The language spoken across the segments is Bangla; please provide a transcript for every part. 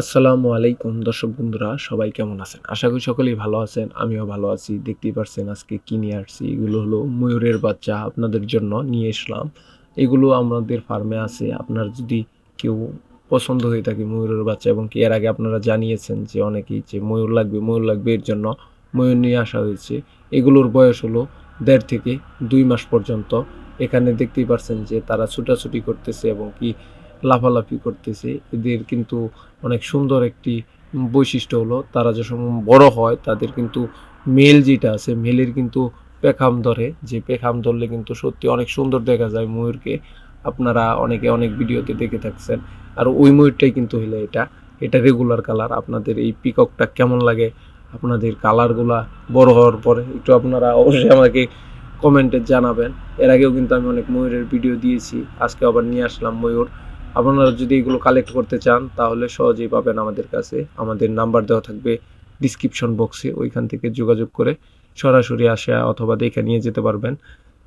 আসসালামু আলাইকুম দর্শক বন্ধুরা, সবাই কেমন আছেন? আশা করি সকলেই ভালো আছেন, আমিও ভালো আছি। দেখতেই পারছেন আজকে কি নিয়ে আসছি? এগুলো হলো ময়ূরের বাচ্চা আপনাদের জন্য নিয়ে এসলাম। এগুলো আমাদের ফার্মে আছে। আপনার যদি কেউ পছন্দ হয়ে থাকে ময়ূরের বাচ্চা এবং কি এর আগে আপনারা জানিয়েছেন যে অনেকেই যে ময়ূর লাগবে ময়ূর লাগবে, এর জন্য ময়ূর নিয়ে আসা হয়েছে। এগুলোর বয়স হলো দেড় থেকে দুই মাস পর্যন্ত। এখানে দেখতেই পারছেন যে তারা ছুটাছুটি করতেছে এবং কি লাফালাফি করতেছে। এদের কিন্তু অনেক সুন্দর একটি বৈশিষ্ট্য হলো, তারা যখন বড় হয়, তাদের কিন্তু মেল যেটা আছে, মেলের কিন্তু পেখাম ধরে। যে পেখাম ধরলে কিন্তু সত্যি অনেক সুন্দর দেখা যায় ময়ূরকে। আপনারা অনেকে অনেক ভিডিওতে দেখে থাকছেন। আর ওই ময়ূরটাই কিন্তু হলো এটা। এটা রেগুলার কালার আপনাদের এই পিককটা কেমন লাগে? আপনাদের কালারগুলা বড় হওয়ার পরে একটু আপনারা অবশ্যই আমাকে কমেন্টে জানাবেন। এর আগেও কিন্তু আমি অনেক ময়ূরের ভিডিও দিয়েছি। আজকে আবার নিয়ে আসলাম ময়ূর। আপনারা যদি এগুলো কালেক্ট করতে চান, তাহলে সহজেই পাবেন আমাদের কাছে। আমাদের নাম্বার দেওয়া থাকবে ডিসক্রিপশন বক্সে ওইখান থেকে যোগাযোগ করে সরাসরি আসা অথবা দেখে নিয়ে যেতে পারবেন।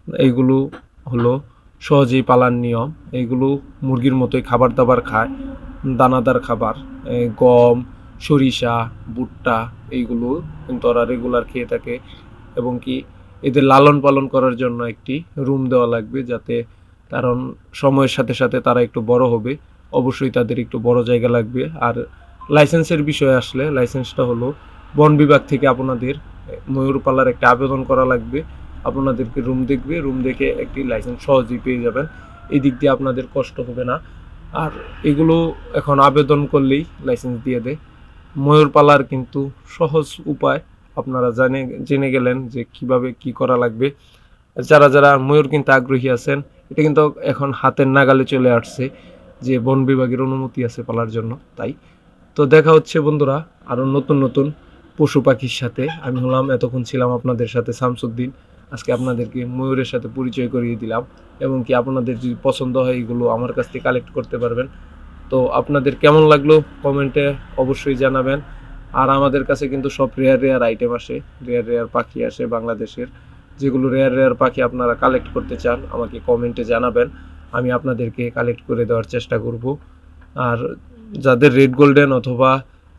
এইগুলো হলো সহজেই পালার নিয়ম। এইগুলো মুরগির মতোই খাবার দাবার খায়। দানাদার খাবার গম, সরিষা, ভুট্টা, এইগুলো কিন্তু ওরা রেগুলার খেয়ে থাকে। এবং কি এদের লালন পালন করার জন্য একটি রুম দেওয়া লাগবে যাতে কারণ সময়ের সাথে সাথে তারা একটু বড় হবে। অবশ্যই তাদের একটু বড় জায়গা লাগবে। আর লাইসেন্সের বিষয়ে আসলে লাইসেন্সটা হলো বন বিভাগ থেকে আপনাদের ময়ূর একটা আবেদন করা লাগবে। আপনাদেরকে রুম দেখবে, রুম দেখে একটি লাইসেন্স সহজেই পেয়ে যাবেন। এই দিক দিয়ে আপনাদের কষ্ট হবে না। আর এগুলো এখন আবেদন করলেই লাইসেন্স দিয়ে দেয়। ময়ূর কিন্তু সহজ উপায়, আপনারা জানে, জেনে গেলেন যে কীভাবে কি করা লাগবে। যারা যারা ময়ূর কিনতে আগ্রহী আছেন এটা কিন্তু এখন হাতের নাগালে চলে আসছে যে বন বিভাগের অনুমতি আছে পালার জন্য, তাই। তো দেখা হচ্ছে বন্ধুরা আরও নতুন নতুন পশু পাখির সাথে। আমি হলাম, এতক্ষণ ছিলাম আপনাদের সাথে শামসুদ্দিন। আজকে আপনাদেরকে ময়ূরের সাথে পরিচয় করিয়ে দিলাম এবং কি আপনাদের যদি পছন্দ হয় এগুলো আমার কাছ থেকে কালেক্ট করতে পারবেন। তো আপনাদের কেমন লাগল কমেন্টে অবশ্যই জানাবেন। আর আমাদের কাছে কিন্তু সব রেয়ার রেয়ার আইটেম আসে। রেয়ার রেয়ার পাখি আসে বাংলাদেশের। যেগুলো রেয়ার রেয়ার পাখি আপনারা কালেক্ট করতে চান, আমাকে কমেন্টে জানাবেন। আমি আপনাদেরকে কালেক্ট করে দেওয়ার চেষ্টা করব। আর যাদের রেড গোল্ডেন অথবা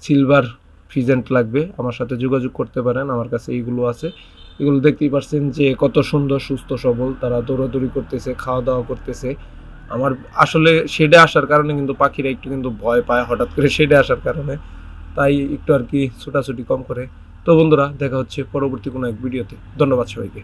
সিলভার ফিজেন্ট লাগবে, আমার সাথে যোগাযোগ করতে পারেন, আমার কাছে এইগুলো আছে। এগুলো দেখতেই পারছেন যে কত সুন্দর, সুস্থ, সবল, তারা দৌড়াদৌড়ি করতেছে খাওয়া দাওয়া করতেছে। আমার আসলে শেডে আসার কারণে কিন্তু পাখিরা একটু কিন্তু ভয় পায়, হঠাৎ করে শেডে আসার কারণে। তাই একটু আর কি ছোটাছুটি কম করে তো বন্ধুরা দেখা হচ্ছে পরবর্তী কোনো এক ভিডিওতে। ধন্যবাদ সবাইকে।